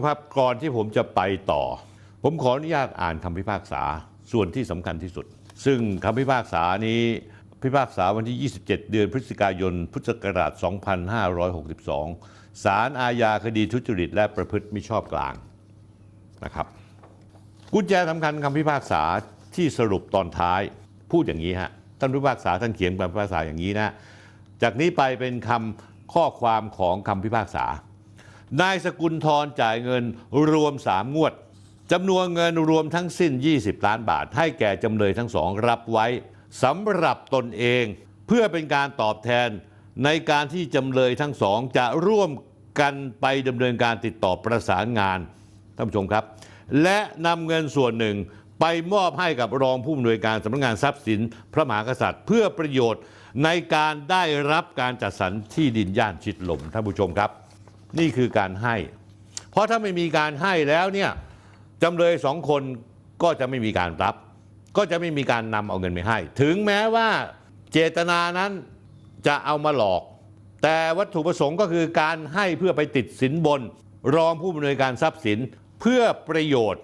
มครับก่อนที่ผมจะไปต่อ ผมขออนุญาตอ่านคำพิพากษาส่วนที่สำคัญที่สุด ซึ่งคำพิพากษานี้พิพากษาวันที่ 27 เดือนพฤศจิกายน พุทธศักราช 2562 ศาลอาญาคดีทุจริตและประพฤติมิชอบกลางนะครับ กุญแจสำคัญคำพิพากษาที่สรุปตอนท้ายพูดอย่างนี้ฮะ ท่านพิพากษาท่านเขียนคำพิพากษาอย่างนี้นะ จากนี้ไปเป็นคำข้อความของคำพิพากษา นายสกุลทรจ่ายเงินรวม 3 งวดจำนวนเงินรวมทั้งสิ้น 20 ล้านบาท ให้แก่จำเลยทั้งสองรับไว้สำหรับตนเอง เพื่อเป็นการตอบแทนในการที่จำเลยทั้งสองจะร่วมกันไปดำเนินการติดต่อประสานงานท่านผู้ชมครับ และนำเงินส่วนหนึ่งไปมอบให้กับรองผู้อำนวยการสำนักงานทรัพย์สิน พระมหากษัตริย์ เพื่อประโยชน์ในการได้รับการจัดสรรที่ดินย่านชิดลมท่านผู้ชมครับ นี่คือการให้ เพราะถ้าไม่มีการให้แล้วเนี่ยจำเลยสองคนก็จะไม่มีการรับ ก็จะไม่มีการนำเอาเงินไปให้ ถึงแม้ว่าเจตนานั้นจะเอามาหลอก แต่วัตถุประสงค์ก็คือการให้เพื่อไปติดสินบน รองผู้อำนวยการทรัพย์สินเพื่อประโยชน์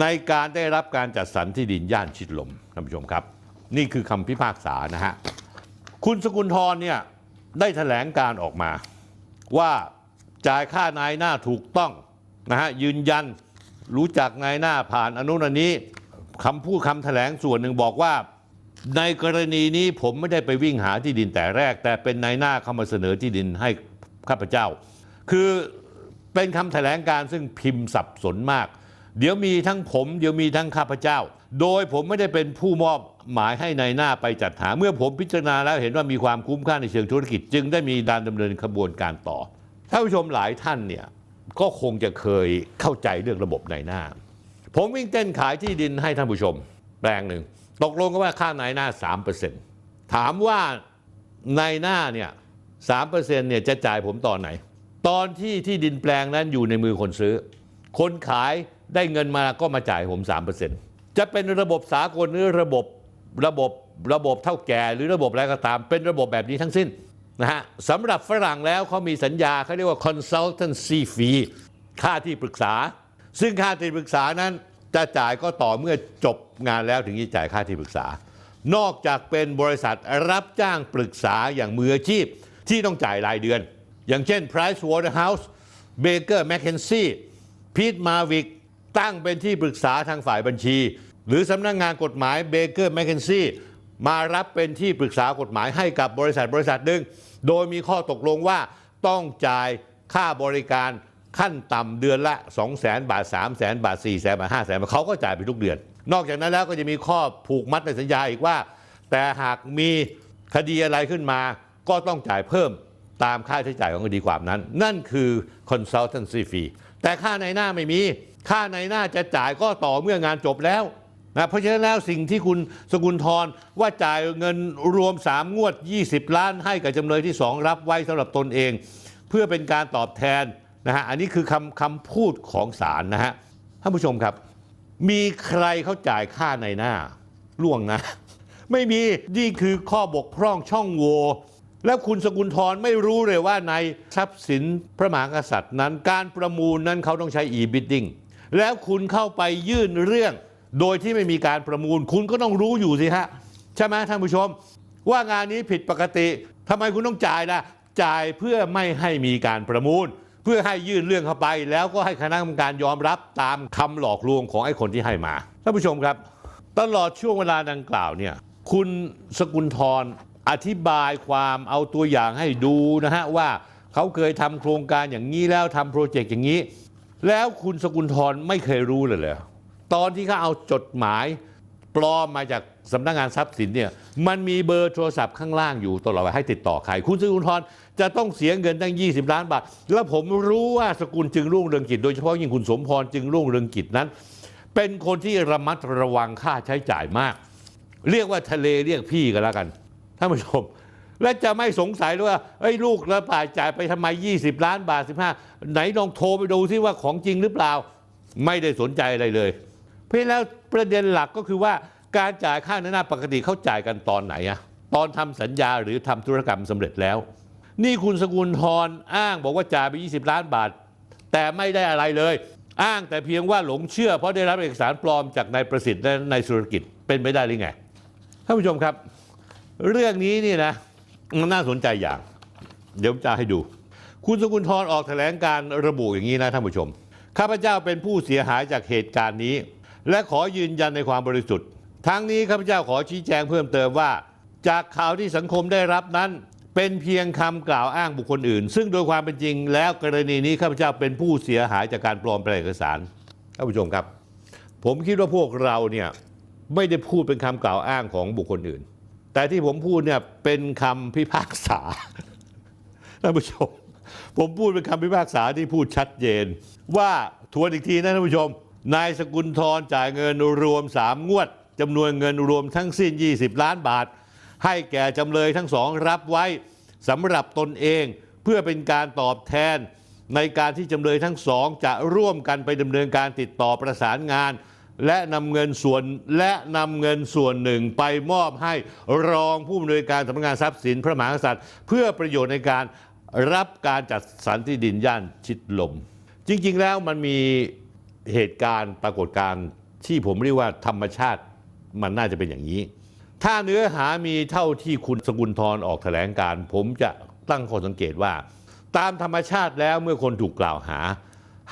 ในการได้รับการจัดสรรที่ดินย่านชิดลมท่านผู้ชมครับ นี่คือคำพิพากษานะฮะคุณสกุลทรเนี่ยได้แถลงการออกมาว่า จ่ายค่านายหน้าถูกต้องนะฮะยืนยันรู้จักนายหน้าผ่านอนุนันนี้คำพูดคำแถลงส่วนหนึ่งบอกว่า ในกรณีนี้ผมไม่ได้ไปวิ่งหาที่ดินแต่แรก แต่เป็นนายหน้าเข้ามาเสนอที่ดินให้ข้าพเจ้า คือเป็นคำแถลงการซึ่งพิมพ์สับสนมาก เดี๋ยวมีทั้งผม เดี๋ยวมีทั้งข้าพเจ้า โดยผมไม่ได้เป็นผู้มอบหมายให้นายหน้าไปจัดหา เมื่อผมพิจารณาแล้วเห็นว่ามีความคุ้มค่าในเชิงธุรกิจ จึงได้มีการดำเนินขบวนการต่อ ท่านผู้ชมหลายท่านเนี่ยก็คงจะเคยเข้าใจเรื่องระบบนายหน้า ผมวิ่งเต้นขายที่ดินให้ท่านผู้ชม แปลงหนึ่ง ตกลงกันว่าค่านายหน้า 3%ถามว่านายหน้าเนี่ย3%เปอร์เซ็นเนี่ยจะจ่ายผมตอนไหน ตอนที่ที่ดินแปลงนั้นอยู่ในมือคนซื้อ คนขายได้เงินมาก็มาจ่ายผม3%จะเป็นระบบสากลหรือระบบระบบระบบเท่าแก่หรือระบบอะไรก็ตาม เป็นระบบแบบนี้ทั้งสิ้น นะฮะสำหรับฝรั่งแล้วเขามีสัญญาเขาเรียกว่า consultancy fee ค่าที่ปรึกษา ซึ่งค่าที่ปรึกษานั้นจะจ่ายก็ต่อเมื่อจบงานแล้วถึงจะจ่ายค่าที่ปรึกษา นอกจากเป็นบริษัทรับจ้างปรึกษาอย่างมืออาชีพที่ต้องจ่ายรายเดือน อย่างเช่น Price Waterhouse Baker McKenzie พีทมาวิกตั้งเป็นที่ปรึกษาทางฝ่ายบัญชี หรือสำนักงงานกฎหมายเบเกอร์แมารับเป็นที่ปรึกษากฎหมายให้กับบริษัทบริษัทหนึ่งโดยมีข้อตกลงว่าต้องจ่ายค่าบริการขั้นต่ำเดือนละ 2 0 0 0 0 0บาท 3 0 0 0 0 0บาท 4 0 0 0 0 0บาท 5 0 0 0 0 0บาทเขาก็จ่ายไปทุกเดือน นอกจากนั้นแล้วก็จะมีข้อผูกมัดในสัญญาอีกว่า แต่หากมีคดีอะไรขึ้นมา ก็ต้องจ่ายเพิ่มตามค่าใช้จ่ายของคดีความนั้น นั่นคือ consultancy fee แต่ค่าในหน้าไม่มี ค่าในหน้าจะจ่ายก็ต่อเมื่องานจบแล้ว นะเพราะฉะนั้นแล้วสิ่งที่คุณสกุลทรว่าจ่ายเงินรวม 3 งวด 20 ล้านให้กับจำเลยที่ 2 รับไว้สำหรับตนเอง เพื่อเป็นการตอบแทนนะฮะอันนี้คือคำคำพูดของศาลนะฮะท่านผู้ชมครับ มีใครเขาจ่ายค่าในหน้าล่วงนะ ไม่มีนี่คือข้อบกพร่องช่องโหว่แล้วคุณสกุลทรไม่รู้เลยว่าในทรัพย์สินพระมหากษัตริย์นั้น การประมูลนั้นเขาต้องใช้ e-bidding แล้วคุณเข้าไปยื่นเรื่อง โดยที่ไม่มีการประมูล คุณก็ต้องรู้อยู่สิฮะใช่ไหมท่านผู้ชม ว่างานนี้ผิดปกติทำไมคุณต้องจ่ายล่ะจ่ายเพื่อไม่ให้มีการประมูล เพื่อให้ยื่นเรื่องเข้าไป แล้วก็ให้คณะกรรมการยอมรับตามคำหลอกลวงของไอ้คนที่ให้มาท่านผู้ชมครับ ตลอดช่วงเวลาดังกล่าวเนี่ยคุณสกุลทรอธิบายความเอาตัวอย่างให้ดูนะฮะว่าเขาเคยทำโครงการอย่างนี้แล้วทำโปรเจกต์อย่างนี้ แล้วคุณสกุลทรไม่เคยรู้เลยเลย ตอนที่เขาเอาจดหมายปลอมมาจากสำนักงานทรัพย์สินเนี่ยมันมีเบอร์โทรศัพท์ข้างล่างอยู่ตลอดเวลาให้ติดต่อใคร คุณสกุลทรจะต้องเสียเงินตั้ง 20 ล้านบาท แล้วผมรู้ว่าสกุลจึงรุ่งเรืองกิจ โดยเฉพาะยิ่งคุณสมพรจึงรุ่งเรืองกิจนั้น เป็นคนที่ระมัดระวังค่าใช้จ่ายมาก เรียกว่าทะเลเรียกพี่กันแล้วกันท่านผู้ชมและจะไม่สงสัยด้วยว่าไอ้ลูกระบาดจ่ายไปทำไม 20 ล้านบาท 15 ไหนลองโทรไปดูซิว่าของจริงหรือเปล่า ไม่ได้สนใจอะไรเลย เพราะฉะนั้นแล้วประเด็นหลักก็คือว่าการจ่ายค่าในหน้าปกติเขาจ่ายกันตอนไหนอะตอนทำสัญญาหรือทำธุรกรรมสำเร็จแล้ว นี่คุณสกุลทรอ้างบอกว่าจ่ายไป 20 ล้านบาท แต่ไม่ได้อะไรเลย อ้างแต่เพียงว่าหลงเชื่อ เพราะได้รับเอกสารปลอมจากนายประสิทธิ์และนายสุรกิจเป็นไปได้หรือไงท่านผู้ชมครับ เรื่องนี้นี่นะมันน่าสนใจอย่าง เดี๋ยวจะให้ดู คุณสกุลทรออกแถลงการระบุอย่างนี้นะท่านผู้ชมข้าพเจ้าเป็นผู้เสียหายจากเหตุการณ์นี้ และขอยืนยันในความบริสุทธิ์ทั้งนี้ข้าพเจ้าขอชี้แจงเพิ่มเติมว่า จากข่าวที่สังคมได้รับนั้น เป็นเพียงคำกล่าวอ้างบุคคลอื่น ซึ่งโดยความเป็นจริงแล้วกรณีนี้ข้าพเจ้าเป็นผู้เสียหายจากการปลอมแปลงเอกสารท่านผู้ชมครับ ผมคิดว่าพวกเราเนี่ยไม่ได้พูดเป็นคำกล่าวอ้างของบุคคลอื่น แต่ที่ผมพูดเนี่ยเป็นคำพิพากษาท่านผู้ชม ผมพูดเป็นคำพิพากษาที่พูดชัดเจน ว่าทวนอีกทีนะท่านผู้ชม นายสกุลทรจ่ายเงินรวม 3 งวดจำนวนเงินรวมทั้งสิ้น 20 ล้านบาท ให้แก่จำเลยทั้งสองรับไว้สำหรับตนเองเพื่อเป็นการตอบแทน ในการที่จำเลยทั้งสองจะร่วมกันไปดำเนินการติดต่อประสานงาน และนำเงินส่วนและนำเงินส่วนหนึ่งไปมอบให้รองผู้อำนวยการสำนักงานทรัพย์สินพระมหากษัตริย์ เพื่อประโยชน์ในการรับการจัดสรรที่ดินย่านชิดลม จริง ๆ แล้วมันมี เหตุการณ์ปรากฏการณ์ที่ผมเรียกว่าธรรมชาติมันน่าจะเป็นอย่างนี้ ถ้าเนื้อหามีเท่าที่คุณสกุลทรออกแถลงการ ผมจะตั้งข้อสังเกตว่า ตามธรรมชาติแล้วเมื่อคนถูกกล่าวหา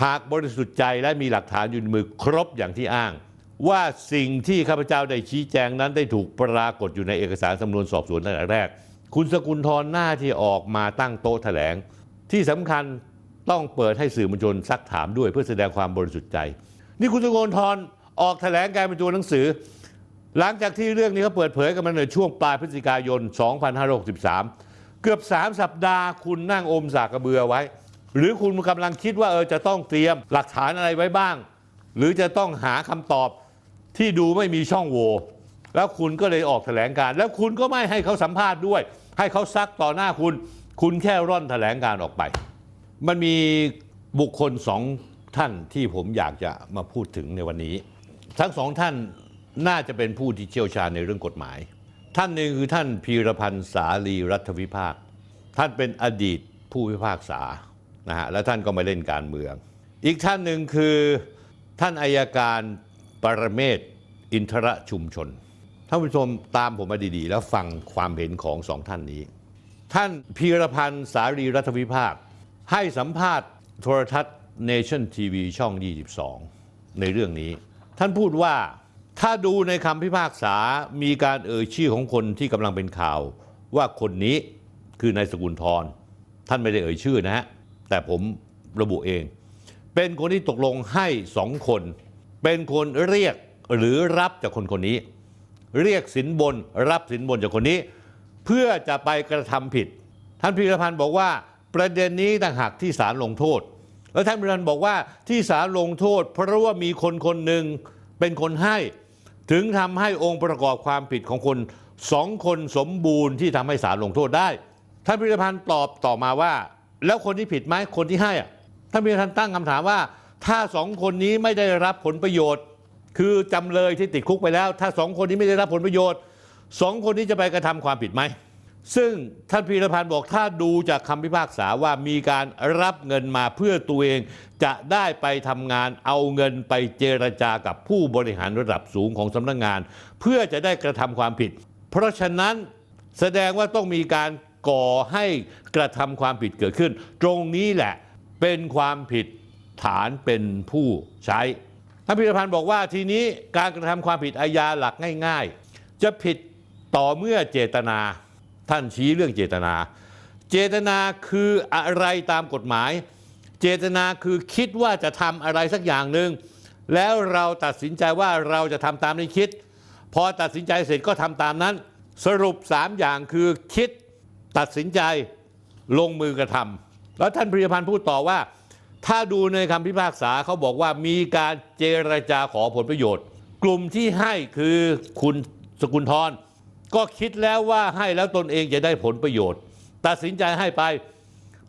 หากบริสุทธิ์ใจและมีหลักฐานอยู่ในมือครบอย่างที่อ้าง ว่าสิ่งที่ข้าพเจ้าได้ชี้แจงนั้นได้ถูกปรากฏอยู่ในเอกสารสำนวนสอบสวนตั้งแต่แรก คุณสกุลทรหน้าที่ออกมาตั้งโต๊ะแถลง ที่สำคัญ ต้องเปิดให้สื่อมวลชนซักถามด้วยเพื่อแสดงความบริสุทธิ์ใจ นี่คุณสกุลทรออกแถลงการเป็นตัวหนังสือ หลังจากที่เรื่องนี้เขาเปิดเผยกันมาในช่วงปลายพฤศจิกายน 2563 เกือบ 3 สัปดาห์คุณนั่งอมสากกระเบือไว้ หรือคุณกำลังคิดว่าเออจะต้องเตรียมหลักฐานอะไรไว้บ้าง หรือจะต้องหาคำตอบที่ดูไม่มีช่องโหว่แล้วคุณก็เลยออกแถลงการ แล้วคุณก็ไม่ให้เขาสัมภาษณ์ด้วย ให้เขาซักต่อหน้าคุณ คุณแค่ร่อนแถลงการออกไป มันมีบุคคลสองท่านที่ผมอยากจะมาพูดถึงในวันนี้ ทั้งสองท่านน่าจะเป็นผู้ที่เชี่ยวชาญในเรื่องกฎหมาย ท่านหนึ่งคือท่านพีรพันธ์สาลีรัฐวิภาค ท่านเป็นอดีตผู้พิพากษานะฮะและท่านก็มาเล่นการเมือง อีกท่านหนึ่งคือท่านอายการปรเมศอินทรชุมชนท่านผู้ชมตามผมมาดีๆ แล้วฟังความเห็นของสองท่านนี้ ท่านพีรพันธ์สารีรัฐวิภาค ให้สัมภาษณ์โทรทัศน์ Nation TV ช่อง 22 ในเรื่องนี้ ท่านพูดว่าถ้าดูในคำพิพากษามีการเอ่ยชื่อของคนที่กำลังเป็นข่าว ว่าคนนี้คือนายสกุลทรท่านไม่ได้เอ่ยชื่อนะฮะ แต่ผมระบุเอง เป็นคนที่ตกลงให้สองคน เป็นคนเรียกหรือรับจากคนคนนี้ เรียกสินบนรับสินบนจากคนนี้ เพื่อจะไปกระทำผิด ท่านพิรพันธ์บอกว่า ประเด็นนี้ต่างหากที่ศาลลงโทษ แล้วท่านพิรพันบอกว่าที่ศาลลงโทษ เพราะว่ามีคนคนหนึ่งเป็นคนให้ ถึงทำให้องค์ประกอบความผิดของคนสองคนสมบูรณ์ที่ทำให้ศาลลงโทษได้ ท่านพิรพันธ์ตอบต่อมาว่า แล้วคนที่ผิดไหมคนที่ให้อะท่านพิรพันธ์ตั้งคำถามว่า ถ้าสองคนนี้ไม่ได้รับผลประโยชน์ คือจำเลยที่ติดคุกไปแล้ว ถ้าสองคนนี้ไม่ได้รับผลประโยชน์สองคนนี้จะไปกระทำความผิดไหม ซึ่งท่านพีรพันธ์บอกถ้าดูจากคำพิพากษาว่ามีการรับเงินมาเพื่อตัวเอง จะได้ไปทำงานเอาเงินไปเจรจากับผู้บริหารระดับสูงของสำนักงาน เพื่อจะได้กระทำความผิด เพราะฉะนั้นแสดงว่าต้องมีการก่อให้กระทำความผิดเกิดขึ้น ตรงนี้แหละเป็นความผิดฐานเป็นผู้ใช้ท่านพิรพันธ์บอกว่าทีนี้การกระทำความผิดอาญาหลักง่าย ๆ จะผิดต่อเมื่อเจตนา ท่านชี้เรื่องเจตนา เจตนาคืออะไรตามกฎหมาย เจตนาคือคิดว่าจะทำอะไรสักอย่างหนึ่งแล้วเราตัดสินใจว่าเราจะทำตามที่คิด พอตัดสินใจเสร็จก็ทำตามนั้น สรุป 3 อย่างคือคิดตัดสินใจลงมือกระทำแล้วท่านพิรพันธ์พูดต่อว่า ถ้าดูในคำพิพากษาเขาบอกว่ามีการเจรจาขอผลประโยชน์ กลุ่มที่ให้คือคุณสกุลทร ก็คิดแล้วว่าให้แล้วตนเองจะได้ผลประโยชน์ ตัดสินใจให้ไป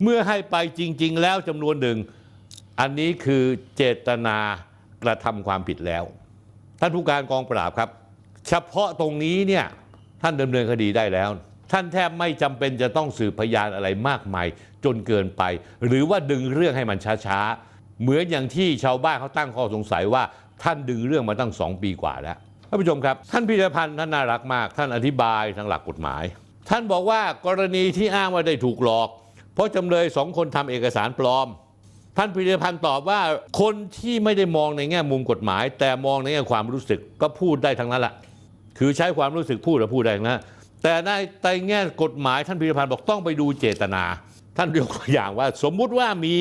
เมื่อให้ไปจริง ๆ แล้วจำนวนหนึ่ง อันนี้คือเจตนากระทำความผิดแล้ว ท่านผู้การกองปราบครับ เฉพาะตรงนี้เนี่ยท่านดำเนินคดีได้แล้ว ท่านแทบไม่จำเป็นจะต้องสืบพยานอะไรมากมาย จนเกินไป หรือว่าดึงเรื่องให้มันช้าๆ เหมือนอย่างที่ชาวบ้านเขาตั้งข้อสงสัยว่า ท่านดึงเรื่องมาตั้งสองปีกว่าแล้ว ท่านผู้ชมครับ ท่านพิรพันธ์ท่านน่ารักมาก ท่านอธิบายทางหลักกฎหมาย ท่านบอกว่ากรณีที่อ้างว่าได้ถูกหลอก เพราะจำเลยสองคนทำเอกสารปลอม ท่านพิรพันธ์ตอบว่าคนที่ไม่ได้มองในแง่มุมกฎหมาย แต่มองในแง่ความรู้สึกก็พูดได้ทั้งนั้นแหละคือใช้ความรู้สึกพูดแล้วพูดได้ทั้งนะแต่ในในแง่กฎหมายท่านพิรพันธ์บอกต้องไปดูเจตนา ท่านยกตัวอย่างว่า สมมุติว่ามี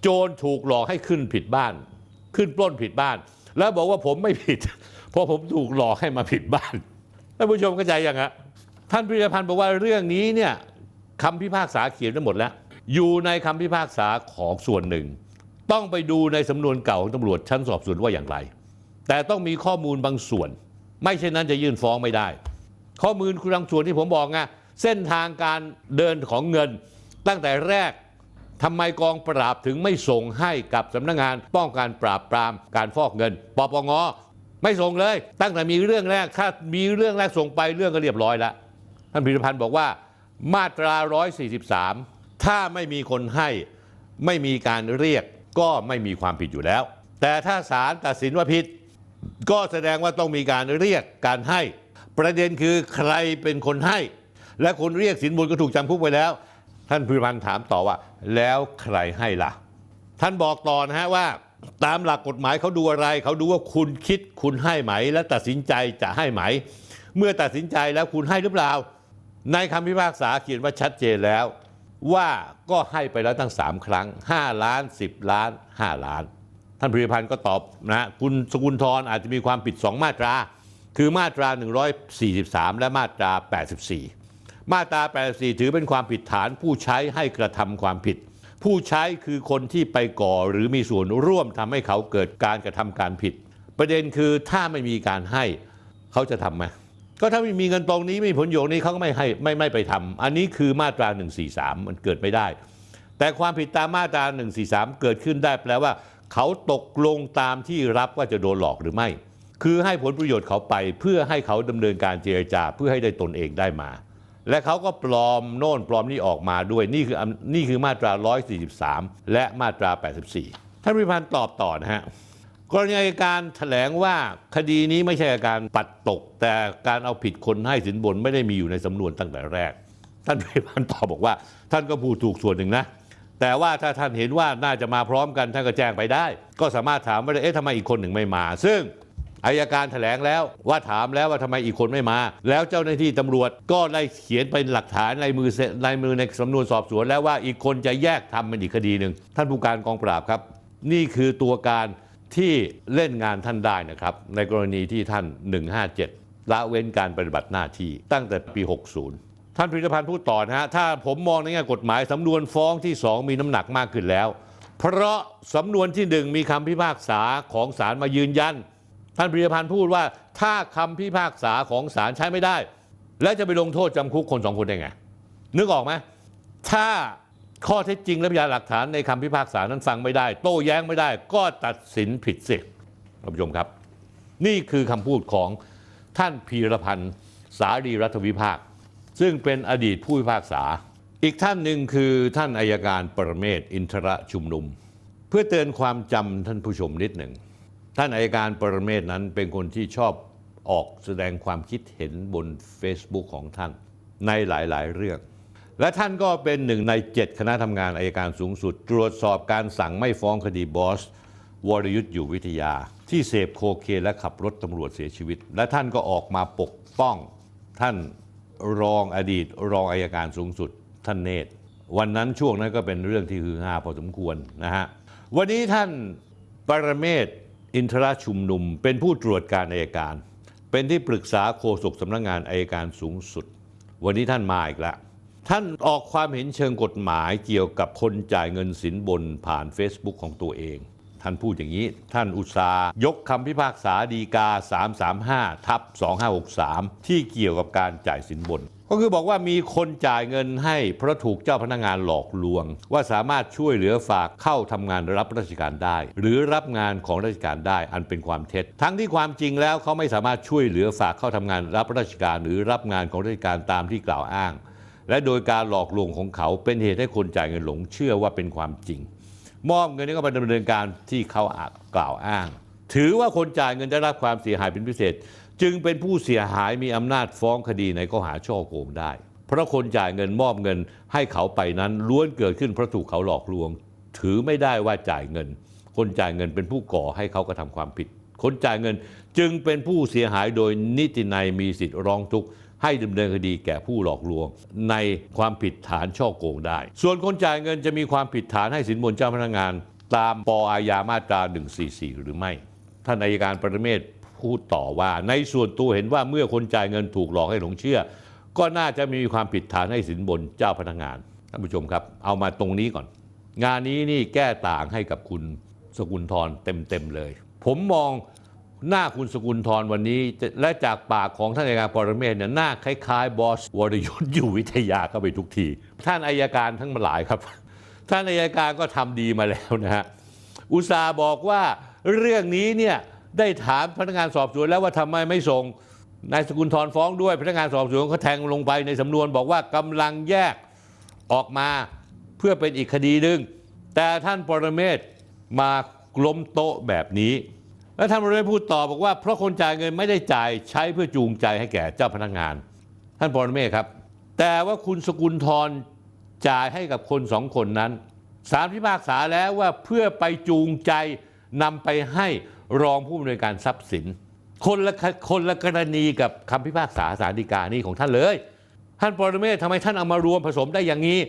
โจรถูกหลอกให้ขึ้นผิดบ้าน ขึ้นปล้นผิดบ้าน แล้วบอกว่าผมไม่ผิด เพราะผมถูกหลอกให้มาผิดบ้านท่านผู้ชมเข้าใจยังฮะท่านพิรพันธ์บอกว่าเรื่องนี้เนี่ยคำพิพากษาเขียนไว้หมดแล้ว อยู่ในคำพิพากษาของส่วนหนึ่ง ต้องไปดูในสำนวนเก่าของตำรวจชั้นสอบสวนว่าอย่างไร แต่ต้องมีข้อมูลบางส่วน ไม่เช่นนั้นจะยื่นฟ้องไม่ได้ ข้อมูลคุณบางส่วนที่ผมบอกไงเส้นทางการเดินของเงิน ตั้งแต่แรกทำไมกองปราบถึงไม่ส่งให้กับสำนักงานป้องกันปราบปรามการฟอกเงินปปง ไม่ส่งเลย ตั้งแต่มีเรื่องแรกถ้ามีเรื่องแรกส่งไปเรื่องก็เรียบร้อยแล้วท่านพิรพันธ์บอกว่ามาตรา 143 ถ้าไม่มีคนให้ไม่มีการเรียกก็ไม่มีความผิดอยู่แล้ว แต่ถ้าศาลตัดสินว่าผิด ก็แสดงว่าต้องมีการเรียกการให้ ประเด็นคือใครเป็นคนให้ และคนเรียกสินบนก็ถูกจำคุกไปแล้ว ท่านพิรพันธ์ถามต่อว่า แล้วใครให้ล่ะ ท่านบอกต่อนะฮะว่า ตามหลักกฎหมายเขาดูอะไร เขาดูว่าคุณคิดคุณให้ไหม และตัดสินใจจะให้ไหม เมื่อตัดสินใจแล้วคุณให้หรือเปล่า ในคำพิพากษาเขียนว่าชัดเจนแล้ว ว่าก็ให้ไปแล้วตั้ง 3 ครั้ง 5 ล้าน 10 ล้าน 5 ล้าน ท่านพิริพันธ์ก็ตอบนะคุณสกุลทรอาจจะมีความผิด 2 มาตรา คือมาตรา 143 และมาตรา 84 มาตรา 84 ถือเป็นความผิดฐานผู้ใช้ให้กระทำความผิด ผู้ใช้คือคนที่ไปก่อหรือมีส่วนร่วมทำให้เขาเกิดการกระทำการผิด ประเด็นคือถ้าไม่มีการให้เขาจะทำไหมก็ถ้าไม่มีเงินตรงนี้ไม่มีผลประโยชน์นี้เขาก็ไม่ให้ไม่ไม่ไปทำอันนี้คือมาตรา 143 มันเกิดไม่ได้ แต่ความผิดตามมาตรา 143 เกิดขึ้นได้แปลว่า เขาตกลงตามที่รับว่าจะโดนหลอกหรือไม่ คือให้ผลประโยชน์เขาไปเพื่อให้เขาดำเนินการเจรจาเพื่อให้ได้ตนเองได้มา และเขาก็ปลอมโน่นปลอมนี่ออกมาด้วยนี่คือนี่คือมาตรา 143 และมาตรา 84 ท่านพิพันธ์ตอบต่อนะฮะกรณีอัยการแถลงว่าคดีนี้ไม่ใช่การปัดตก แต่การเอาผิดคนให้สินบนไม่ได้มีอยู่ในสำนวนตั้งแต่แรก ท่านพิพันธ์ตอบบอกว่า ท่านก็พูดถูกส่วนหนึ่งนะแต่ว่าถ้าท่านเห็นว่าน่าจะมาพร้อมกันท่านก็แจ้งไปได้ ก็สามารถถามว่าเอ๊ะทำไมอีกคนหนึ่งไม่มา ซึ่ง อายการแถลงแล้วว่าถามแล้วว่าทำไมอีกคนไม่มา แล้วเจ้าหน้าที่ตำรวจก็ได้เขียนเป็นหลักฐานในมือในมือในสำนวนสอบสวนแล้วว่าอีกคนจะแยกทำเป็นอีกคดีหนึ่งท่านผู้การกองปราบครับ นี่คือตัวการที่เล่นงานท่านได้นะครับ ในกรณีที่ท่าน 157 ละเว้นการปฏิบัติหน้าที่ตั้งแต่ปี 60ท่านพิรพันธ์พูดต่อนะฮะ ถ้าผมมองในแง่กฎหมายสำนวนฟ้องที่ 2 มีน้ำหนักมากขึ้นแล้ว เพราะสำนวนที่ 1 มีคำพิพากษาของศาลมายืนยัน ท่านพิรพันธ์พูดว่าถ้าคำพิพากษาของศาลใช้ไม่ได้ แล้วจะไปลงโทษจำคุกคนสองคนได้ไง นึกออกไหมถ้าข้อเท็จจริงและพยานหลักฐานในคำพิพากษานั้นฟังไม่ได้ โต้แย้งไม่ได้ ก็ตัดสินผิดสิท่านผู้ชมครับ นี่คือคำพูดของท่านพีรพันธ์สารีรัฐวิภาค ซึ่งเป็นอดีตผู้พิพากษา อีกท่านหนึ่งคือท่านอายการปรเมศอินทรชุมนุม เพื่อเตือนความจำท่านผู้ชมนิดหนึ่ง ท่านอายการปรเมศนั้นเป็นคนที่ชอบออกแสดงความคิดเห็นบน Facebook ของท่านในหลายๆ เรื่อง และท่านก็เป็นหนึ่งใน 7 คณะทำงานอายการสูงสุด ตรวจสอบการสั่งไม่ฟ้องคดีบอส วรยุทธ์อยู่วิทยา ที่เสพโคเคนและขับรถตำรวจเสียชีวิต และท่านก็ออกมาปกป้องท่านรองอดีต รองอายการสูงสุด ท่านเนตร วันนั้นช่วงนั้นก็เป็นเรื่องที่ฮือฮาพอสมควรนะฮะวันนี้ท่านปรเมศ อินทราชุมนุม เป็นผู้ตรวจการอายการ เป็นที่ปรึกษาโฆษกสำนักงานอายการสูงสุด วันนี้ท่านมาอีกแล้วท่านออกความเห็นเชิงกฎหมายเกี่ยวกับคนจ่ายเงินสินบนผ่าน Facebook ของตัวเอง ท่านพูดอย่างนี้ ท่านอุตสายกคำพิพากษาดีกา 335 ทับ 2563 ที่เกี่ยวกับการจ่ายสินบน ก็คือบอกว่ามีคนจ่ายเงินให้เพราะถูกเจ้าพนักงานหลอกลวง ว่าสามารถช่วยเหลือฝากเข้าทำงานรับราชการได้ หรือรับงานของราชการได้อันเป็นความเท็จ ทั้งที่ความจริงแล้วเขาไม่สามารถช่วยเหลือฝากเข้าทำงานรับราชการ หรือรับงานของราชการตามที่กล่าวอ้าง และโดยการหลอกลวงของเขาเป็นเหตุให้คนจ่ายเงินหลงเชื่อว่าเป็นความจริง มอบเงินนี้ก็ไปดำเนินการที่เขากล่าวอ้าง ถือว่าคนจ่ายเงินได้รับความเสียหายเป็นพิเศษ จึงเป็นผู้เสียหายมีอำนาจฟ้องคดีในข้อหาช่อโกงได้ เพราะคนจ่ายเงินมอบเงินให้เขาไปนั้นล้วนเกิดขึ้นเพราะถูกเขาหลอกลวง ถือไม่ได้ว่าจ่ายเงิน คนจ่ายเงินเป็นผู้ก่อให้เขากระทำความผิด คนจ่ายเงินจึงเป็นผู้เสียหายโดยนิตินัยมีสิทธิ์ร้องทุกข์ ให้ดำเนินคดีแก่ผู้หลอกลวง ในความผิดฐานช่อโกงได้ ส่วนคนจ่ายเงินจะมีความผิดฐานให้สินบนเจ้าพนักงาน ตามปอาญามาตรา 144 หรือไม่ ท่านอายการประเมศพูดต่อว่า ในส่วนตัวเห็นว่าเมื่อคนจ่ายเงินถูกหลอกให้หลงเชื่อ ก็น่าจะมีความผิดฐานให้สินบนเจ้าพนักงานท่านผู้ชมครับ เอามาตรงนี้ก่อน งานนี้นี่แก้ต่างให้กับคุณสกุลทรเต็มๆเลย ผมมอง หน้าคุณสกุลทรวันนี้ และจากปากของท่านอัยการปรเมศเนี่ยหน้าคล้ายๆ บอสวรยุทธ์อยู่วิทยาเข้าไปทุกที ท่านอายการทั้งหลายครับ ท่านอายการก็ทำดีมาแล้วนะฮะอุตสาบอกว่าเรื่องนี้เนี่ยได้ถามพนักงานสอบสวนแล้วว่าทำไมไม่ส่งนายสกุลทรฟ้องด้วย พนักงานสอบสวนเขาแทงลงไปในสำนวนบอกว่ากำลังแยกออกมาเพื่อเป็นอีกคดีหนึ่งแต่ท่านปรเมศมาล้มโต๊ะแบบนี้ แล้วท่านปรเมศพูดต่อบอกว่าเพราะคนจ่ายเงินไม่ได้จ่ายใช้เพื่อจูงใจให้แก่เจ้าพนักงาน ท่านปรเมศครับ แต่ว่าคุณสกุลทรจ่ายให้กับคนสองคนนั้นศาลพิพากษาแล้วว่าเพื่อไปจูงใจนำไปให้รองผู้อำนวยการทรัพย์สิน คนละคนละกรณีกับคำพิพากษาศาลฎีกานี่ของท่านเลย ท่านปรเมศทำไมท่านเอามารวมผสมได้อย่างนี้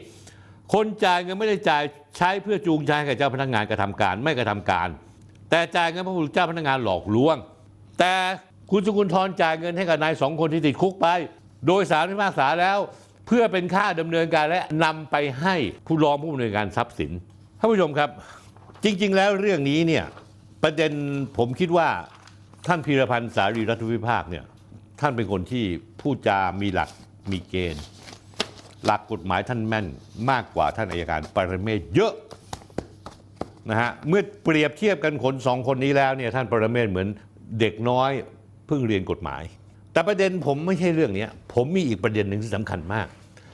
คนจ่ายเงินไม่ได้จ่ายใช้เพื่อจูงใจให้กับเจ้าพนักงานกระทำการไม่กระทำการ แต่จ่ายเงินพราะถูกเจ้าพนักงานหลอกลวง แต่คุณสกุลทรจ่ายเงินให้กับนายสองคนที่ติดคุกไป โดยสารพิพากษาแล้ว เพื่อเป็นค่าดำเนินการและนำไปให้ผู้รองผู้อำนวยการทรัพย์สินท่านผู้ชมครับ จริง ๆ แล้วเรื่องนี้เนี่ยประเด็นผมคิดว่าท่านพีรพันธ์สารีรัฐวิภาคเนี่ยท่านเป็นคนที่พูดจามีหลักมีเกณฑ์ หลักกฎหมายท่านแม่นมากกว่าท่านอายการปรเมศเยอะ นะฮะเมื่อเปรียบเทียบกันคนสองคนนี้แล้วเนี่ยท่านปรเมศเหมือนเด็กน้อยเพิ่งเรียนกฎหมาย แต่ประเด็นผมไม่ใช่เรื่องนี้ผมมีอีกประเด็นหนึ่งที่สำคัญมาก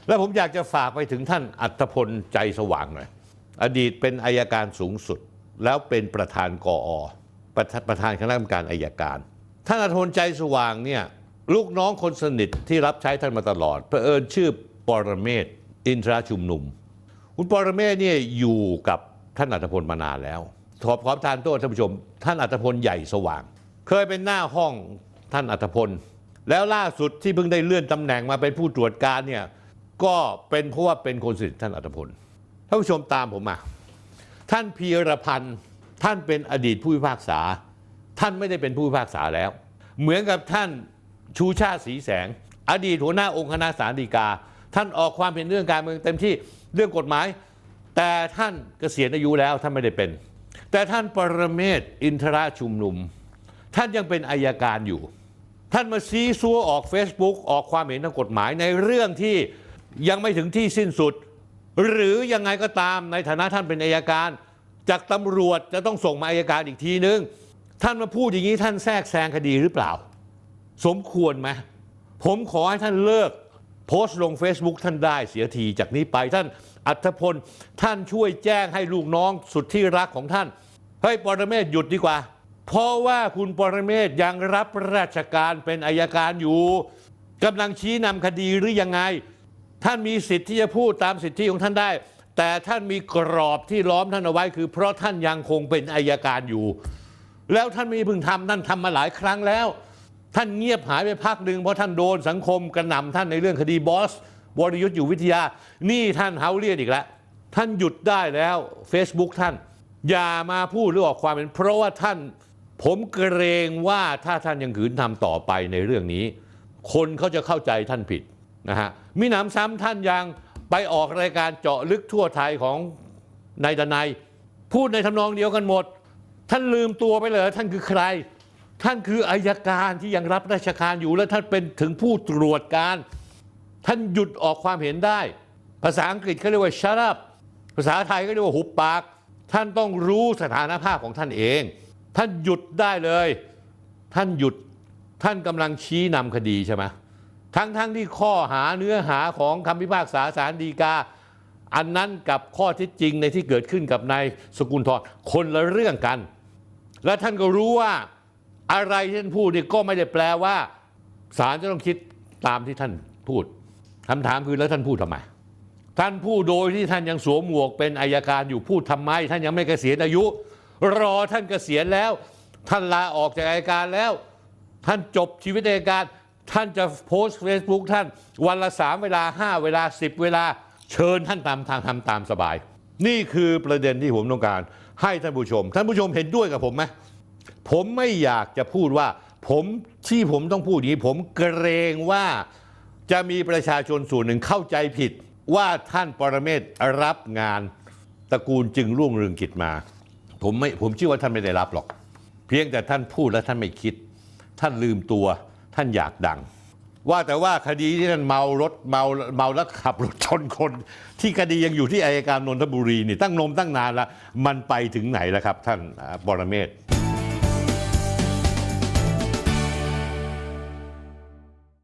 แล้วผมอยากจะฝากไปถึงท่านอัตพลใจสว่างหน่อยอดีตเป็นอายการสูงสุด แล้วเป็นประธานกอประประธานคณะกรรมการอายการ ท่านอัตพลใจสว่างเนี่ยลูกน้องคนสนิทที่รับใช้ท่านมาตลอดเผอิญชื่อปรเมศอินทราชุมนุม คุณปรเมศเนี่ยอยู่กับ ท่านอัตพลมานานแล้วขอบขอบทานโทษท่านผู้ชม ท่านอัตพลใหญ่สว่าง เคยเป็นหน้าห้องท่านอัตพล แล้วล่าสุดที่เพิ่งได้เลื่อนตำแหน่งมาเป็นผู้ตรวจการเนี่ยก็เป็นเพราะว่าเป็นคนสนิทท่านอัตพลท่านผู้ชมตามผมมา ท่านพีรพันธ์ท่านเป็นอดีตผู้พิพากษา ท่านไม่ได้เป็นผู้พิพากษาแล้ว เหมือนกับท่านชูชาติสีแสง อดีตหัวหน้าองค์คณะศาลฎีกา ท่านออกความเห็นเรื่องการเมืองเต็มที่เรื่องกฎหมาย แต่ท่านเกษียณอายุแล้วท่านไม่ได้เป็น แต่ท่านปรเมศอินทราชุมนุม ท่านยังเป็นอายการอยู่ ท่านมาซีซัวออก Facebook ออกความเห็นทางกฎหมายในเรื่องที่ยังไม่ถึงที่สิ้นสุด หรือยังไงก็ตามในฐานะท่านเป็นอายการ จากตำรวจจะต้องส่งมาอายการอีกทีนึง ท่านมาพูดอย่างนี้ท่านแทรกแซงคดีหรือเปล่า สมควรไหมผมขอให้ท่านเลิก โพสต์ลง Facebook ท่านได้เสียทีจากนี้ไปท่านอัธพลท่านช่วยแจ้งให้ลูกน้องสุดที่รักของท่านเฮ้ยปรเมศหยุดดีกว่า เพราะว่าคุณปรเมศยังรับราชการเป็นอายการอยู่กำลังชี้นำคดีหรือยังไง ท่านมีสิทธิ์ที่จะพูดตามสิทธิของท่านได้ แต่ท่านมีกรอบที่ล้อมท่านเอาไว้คือ เพราะท่านยังคงเป็นอายการอยู่ แล้วท่านไม่พิ่งทำท่านทำมาหลายครั้งแล้ว ท่านเงียบหายไปพักหนึ่งเพราะท่านโดนสังคมกระหน่ำท่านในเรื่องคดีบอสวรยุทธ์อยู่วิทยา นี่ท่านเฮาเลียนอีกแล้ว ท่านหยุดได้แล้ว Facebook ท่าน อย่ามาพูดหรือออกความเป็น เพราะว่าท่านผมเกรงว่าถ้าท่านยังขืนทำต่อไปในเรื่องนี้ คนเขาจะเข้าใจท่านผิดนะฮะมิหนำซ้ำท่านยังไปออกรายการเจาะลึกทั่วไทยของนายดนายพูดในทำนองเดียวกันหมด ท่านลืมตัวไปเลยท่านคือใคร ท่านคืออายการที่ยังรับราชการอยู่และท่านเป็นถึงผู้ตรวจการ ท่านหยุดออกความเห็นได้ ภาษาอังกฤษเขาเรียกว่า shut up ภาษาไทยก็เรียกว่าหุบปาก ท่านต้องรู้สถานภาพของท่านเอง ท่านหยุดได้เลย ท่านหยุดท่านกำลังชี้นำคดีใช่ไหมทั้งๆทที่ข้อหาเนื้อหาของคำพิพากษาสารดีกาอันนั้นกับข้อเที่จริงในที่เกิดขึ้นกับนายสกุลทรคนละเรื่องกัน และท่านก็รู้ว่า อะไรที่ท่านพูดนี่ก็ไม่ได้แปลว่าศาลจะต้องคิดตามที่ท่านพูดคำถามคือแล้วท่านพูดทำไม ท่านพูดโดยที่ท่านยังสวมหมวกเป็นอายการอยู่พูดทำไม ท่านยังไม่เกษียณอายุ รอท่านเกษียณแล้ว ท่านลาออกจากอายการแล้ว ท่านจบชีวิตอายการ ท่านจะโพสต์เฟซบุ๊กท่านวันละสามเวลาห้าเวลาสิบเวลาเชิญท่านตามทางทำตามสบาย นี่คือประเด็นที่ผมต้องการ ให้ท่านผู้ชม ท่านผู้ชมเห็นด้วยกับผมไหม ผมไม่อยากจะพูดว่า ผมที่ผมต้องพูดอย่างนี้ ผมเกรงว่าจะมีประชาชนส่วนหนึ่งเข้าใจผิด ว่าท่านปรเมศรับงานตระกูลจึงรุ่งเรืองกิจมา ผมไม่ผมเชื่อว่าท่านไม่ได้รับหรอก เพียงแต่ท่านพูดแล้วท่านไม่คิด ท่านลืมตัว ท่านอยากดัง ว่าแต่ว่าคดีที่ท่านเมารถเมาเมาแล้วขับรถชนคน ที่คดียังอยู่ที่อายการนนทบุรีนี่ตั้งนมตั้งนานละมันไปถึงไหนแล้วครับ ท่านปรเมศ